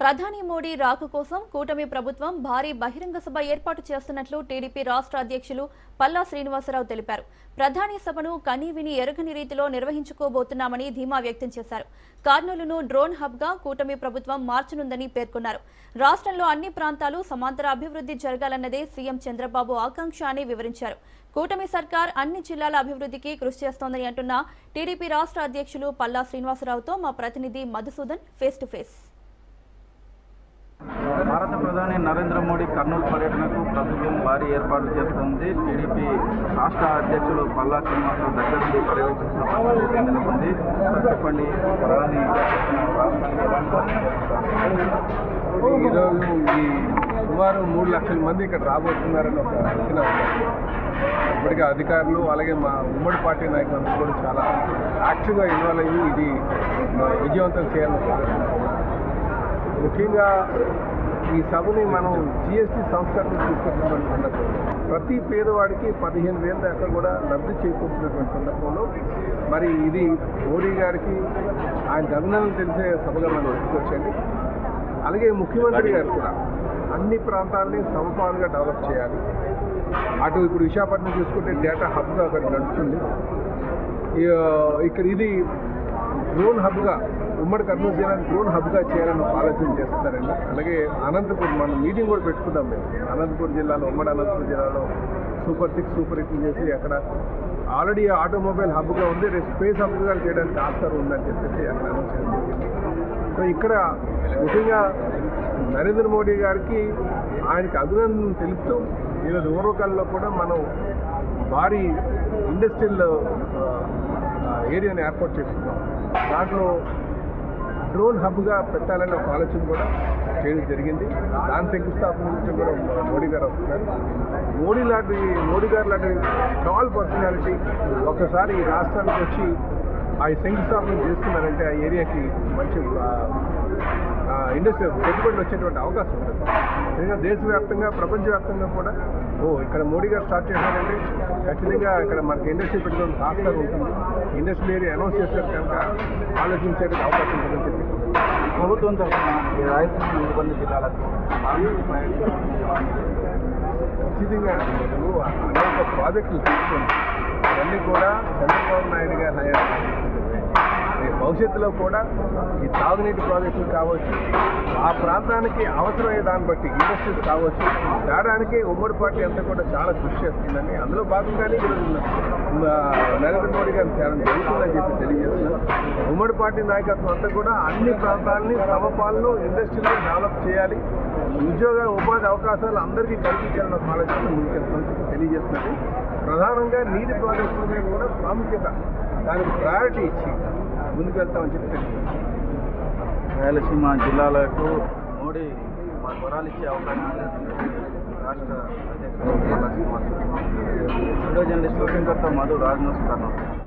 ప్రధాని మోడీ రాక కోసం కూటమి ప్రభుత్వం భారీ బహిరంగ సభ ఏర్పాటు చేస్తున్నట్లు టీడీపీ రాష్ట్ర అధ్యక్షులు పల్లా శ్రీనివాసరావు తెలిపారు. ప్రధాని సభను కనీవిని ఎరగని రీతిలో నిర్వహించుకోబోతున్నామని ధీమా వ్యక్తం చేశారు. కర్నూలును డ్రోన్ హబ్గా కూటమి ప్రభుత్వం మార్చనుందని పేర్కొన్నారు. రాష్ట్రంలో అన్ని ప్రాంతాలు సమాంతర అభివృద్ధి జరగాలన్నదే సీఎం చంద్రబాబు ఆకాంక్ష అని వివరించారు. కూటమి సర్కార్ అన్ని జిల్లాల అభివృద్ధికి కృషి చేస్తోందని అంటున్న టీడీపీ రాష్ట్ర అధ్యక్షులు పల్లా శ్రీనివాసరావుతో మా ప్రతినిధి మధుసూదన్ ఫేస్ టు ఫేస్. భారత ప్రధాని నరేంద్ర మోడీ కర్నూలు పర్యటనకు ప్రభుత్వం భారీ ఏర్పాట్లు చేస్తుంది. టీడీపీ రాష్ట్ర అధ్యక్షులు పల్లా శ్రీనివాసరావు దగ్గర నుండి పర్యవేక్షిస్తున్న పరిస్థితి నెలకొంది. చెప్పండి ప్రధాని ఈరోజు ఈ సుమారు మూడు లక్షల మంది ఇక్కడ రాబోతున్నారని ఒక అంచనా ఇప్పటికే అధికారులు అలాగే మా ఉమ్మడి పార్టీ నాయకులందరూ కూడా చాలా యాక్టివ్గా ఇన్వాల్వ్ అయ్యి ఇది విజయవంతం చేయాలనుకుంటున్నారు ముఖ్యంగా ఈ సభని మనం జిఎస్టీ సంస్కరణ తీసుకొచ్చినటువంటి సందర్భంలో. ప్రతి పేదవాడికి పదిహేను వేల దాకా కూడా లబ్ధి చేకూరుతున్నటువంటి సందర్భంలో మరి ఇది మోడీ గారికి ఆయన అభినందనలు తెలిసే సభగా మనం తీసుకొచ్చండి అలాగే ముఖ్యమంత్రి గారు కూడా అన్ని ప్రాంతాలని సమపాలుగా డెవలప్ చేయాలి. అటు ఇప్పుడు విశాఖపట్నం చూసుకుంటే డేటా హబ్గా అక్కడ నడుస్తుంది. ఇక్కడ ఇది డ్రోన్ హబ్గా ఉమ్మడి కర్నూలు జిల్లాని డ్రోన్ హబ్గా చేయాలని ఆలోచన చేస్తారండి అలాగే అనంతపూర్ మనం మీటింగ్ కూడా పెట్టుకుందాం మేము. అనంతపూర్ జిల్లాలో ఉమ్మడి అనంతపూర్ జిల్లాలో సూపర్ సిక్స్ సూపర్ ఎయిట్ చేసి అక్కడ ఆల్రెడీ ఆటోమొబైల్ హబ్గా ఉంది. రేపు స్పేస్ హబ్గా చేయడానికి ఆస్కారం ఉందని చెప్పేసి అక్కడ అనౌన్స్ చేయడం జరిగింది. సో ఇక్కడ ముఖ్యంగా నరేంద్ర మోడీ గారికి ఆయనకి అభినందన తెలుపుతూ ఈరోజు ఓరోకల్లో కూడా మనం భారీ ఇండస్ట్రియల్ ఏరియాని ఏర్పాటు చేసుకున్నాం. దాంట్లో డ్రోన్ హబ్గా పెట్టాలనే ఒక ఆలోచన కూడా చేయడం జరిగింది. దాని శంకుస్థాపన గురించి కూడా మోడీ గారు వస్తున్నారు. మోడీ లాంటి మోడీ గారు లాంటి టాల్ పర్సనాలిటీ ఒకసారి ఈ రాష్ట్రానికి వచ్చి ఆ శంకుస్థాపన చేస్తున్నారంటే ఆ ఏరియాకి మంచి ఇండస్ట్రీ పెట్టుబడులు వచ్చేటువంటి అవకాశం ఉంటుంది. నిజంగా దేశవ్యాప్తంగా ప్రపంచవ్యాప్తంగా కూడా ఓ ఇక్కడ మోడీ గారు స్టార్ట్ చేశారంటే ఖచ్చితంగా ఇక్కడ మనకి ఇండస్ట్రీ పెట్టుకోవడానికి ఆస్కారం ఉంటుంది. ఇండస్ట్రీ ఏరియా అనౌన్స్ చేశారు కనుక ఆలోచించేటువంటి అవకాశం ఉంటుందని చెప్పి. ప్రభుత్వం తరఫున రాయలసీమ జిల్లాలకు ఖచ్చితంగా అనేక ప్రాజెక్టులు తీసుకొని అవన్నీ కూడా చంద్రబాబు నాయుడు గారి హయాంలో భవిష్యత్తులో కూడా ఈ తాగునీటి ప్రాజెక్టులు కావచ్చు ఆ ప్రాంతానికి అవసరమయ్యే దాన్ని బట్టి ఇండస్ట్రీస్ కావచ్చు తేడానికి ఉమ్మడి పార్టీ అంతా కూడా చాలా కృషి చేస్తుందండి అందులో భాగంగానే నరేంద్ర మోడీ గారిని తేడం జరుగుతుందని చెప్పి తెలియజేస్తున్నారు ఉమ్మడి పార్టీ నాయకత్వం అంతా కూడా అన్ని ప్రాంతాలని సమపాలను ఇండస్ట్రీని డెవలప్ చేయాలి. ఉద్యోగ ఉపాధి అవకాశాలు అందరికీ కల్పించాలన్న ఆలోచన ముందుకెళ్తుందని తెలియజేస్తున్నది. ప్రధానంగా నీటి ప్రాజెక్టుల మీద కూడా ప్రాముఖ్యత దానికి ప్రయారిటీ ఇచ్చి ముందుకు వెళ్తామని చెప్పి రాయలసీమ జిల్లాలకు మోడీ మా వరాలు ఇచ్చే అవకాశం రాష్ట్ర అధ్యక్షుడు పల్లా జర్నలిస్ట్ లక్ష్మీకర్త మధు రాజ్నోస్ కర్నూలు.